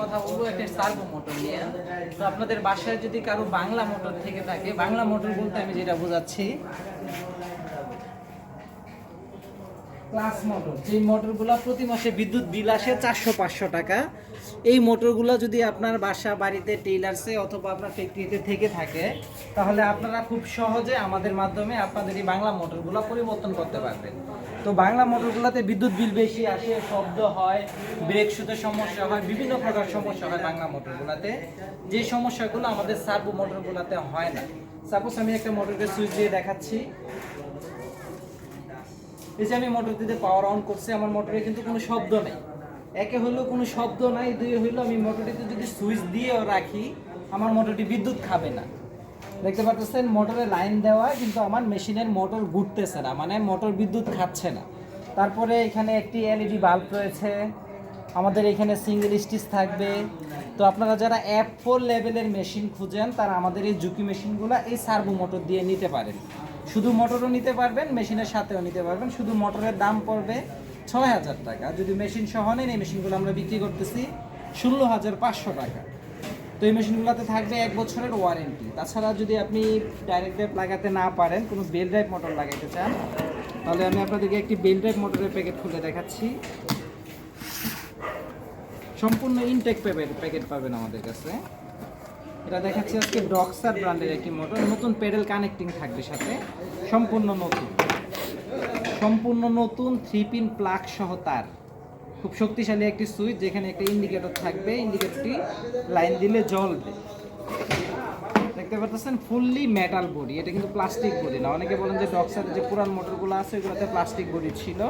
কথা একটা মোটর নিয়ে। তো আপনাদের বাসায় যদি কারও বাংলা মোটর থেকে থাকে, বাংলা মোটর বলতে আমি যেটা বোঝাচ্ছি ক্লাস মোটর যে মোটরগুলো প্রতি মাসে বিদ্যুৎ বিল আসে চারশো, পাঁচশো টাকা। এই মোটরগুলো যদি আপনার বাসা, বাড়িতে টেইলার্সে অথবা আপনার ফ্যাক্টরিতে থেকে থাকে, তাহলে আপনারা খুব সহজে আমাদের মাধ্যমে আপনাদের এই বাংলা মোটরগুলো পরিবর্তন করতে পারবেন। তো বাংলা মোটরগুলোতে বিদ্যুৎ বিল বেশি আসে, শব্দ হয় ব্রেক শুতে সমস্যা হয়, বিভিন্ন প্রকার সমস্যা হয় বাংলা মোটরগুলোতে যে সমস্যাগুলো আমাদের সার্ভো মোটরগুলোতে হয় না। সাপোজ আমি একটা মোটরকে সুইচ দিয়ে দেখাচ্ছি। এই যে আমি মোটরটিতে পাওয়ার অন করছি আমার মোটরে কিন্তু কোনো শব্দ নেই। একে হলো কোনো শব্দ নাই দুই হলো আমি মোটরটিতে যদি সুইচ দিয়েও রাখি, আমার মোটরটি বিদ্যুৎ খাবে না। দেখতে পাচ্ছেন মোটরে লাইন দেওয়া, কিন্তু আমার মেশিনের মোটর ঘুরতেছে না মানে মোটর বিদ্যুৎ খাচ্ছে না। তারপরে এখানে একটি এলইডি বাল্ব রয়েছে, আমাদের এখানে সিঙ্গেল স্টিচ থাকবে। তো আপনারা যারা অ্যাপ ফোর লেভেলের মেশিন খুঁজেন, তারা আমাদের এই ঝুঁকি মেশিনগুলো এই সার্ভো মোটর দিয়ে নিতে পারেন। শুধু মোটরও নিতে পারবেন মেশিনের সাথেও নিতে পারবেন। শুধু মোটরের দাম পড়বে ছয় হাজার টাকা। যদি মেশিন সহ নেন, এই মেশিনগুলো আমরা বিক্রি করতেছি ষোলো হাজার পাঁচশো টাকা। তো এই মেশিনগুলোতে থাকবে এক বছরের ওয়ারেন্টি তাছাড়া যদি আপনি ডাইরেক্ট ড্রাইভ লাগাতে না পারেন, কোনো বেল ড্রাইভ মোটর লাগাইতে চান, তাহলে আমি আপনাদেরকে একটি বেল ড্রাইভ মোটরের প্যাকেট খুলে দেখাচ্ছি। সম্পূর্ণ ইনটেক প্যাকেট পাবেন আমাদের কাছে। এটা দেখাচ্ছি আজকে ডক্সার ব্র্যান্ডের একটি মোটর নতুন প্যাডেল কানেক্টিং থাকবে সাথে। সম্পূর্ণ নতুন। সম্পূর্ণ নতুন থ্রি পিন প্লাগ সহ তার। খুব শক্তিশালী একটি সুইচ যেখানে একটা ইন্ডিকেটর থাকবে। ইন্ডিকেটরটি লাইন দিলে জ্বলবে। দেখতে পাচ্ছেন ফুললি মেটাল বডি এটা কিন্তু প্লাস্টিক বডি না। অনেকে বলেন যে ডক্সারের যে পুরান মোটরগুলো আছে ওগুলোতে প্লাস্টিক বডি ছিল।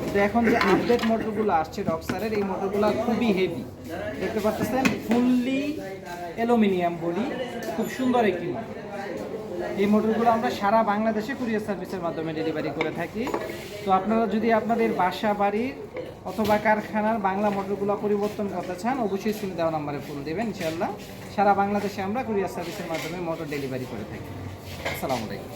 কিন্তু এখন যে আপডেট মোটরগুলো আসছে ডক্সারের এই মোটরগুলো খুবই হেভি দেখতে পাচ্ছেন ফুললি অ্যালুমিনিয়াম বডি খুব সুন্দর একটি মোটর এই মোটরগুলো আমরা সারা বাংলাদেশে কুরিয়ার সার্ভিসের মাধ্যমে ডেলিভারি করে থাকি। তো আপনারা যদি আপনাদের বাসা বাড়ির অথবা কারখানার বাংলা মডেলগুলো পরিবর্তন করতে চান, অবশ্যই শুনে দেওয়া নাম্বারে ফোন দেবেন, ইনশাআল্লাহ। সারা বাংলাদেশে আমরা কুরিয়ার সার্ভিসের মাধ্যমে মোটর ডেলিভারি করে থাকি। আসসালামু আলাইকুম।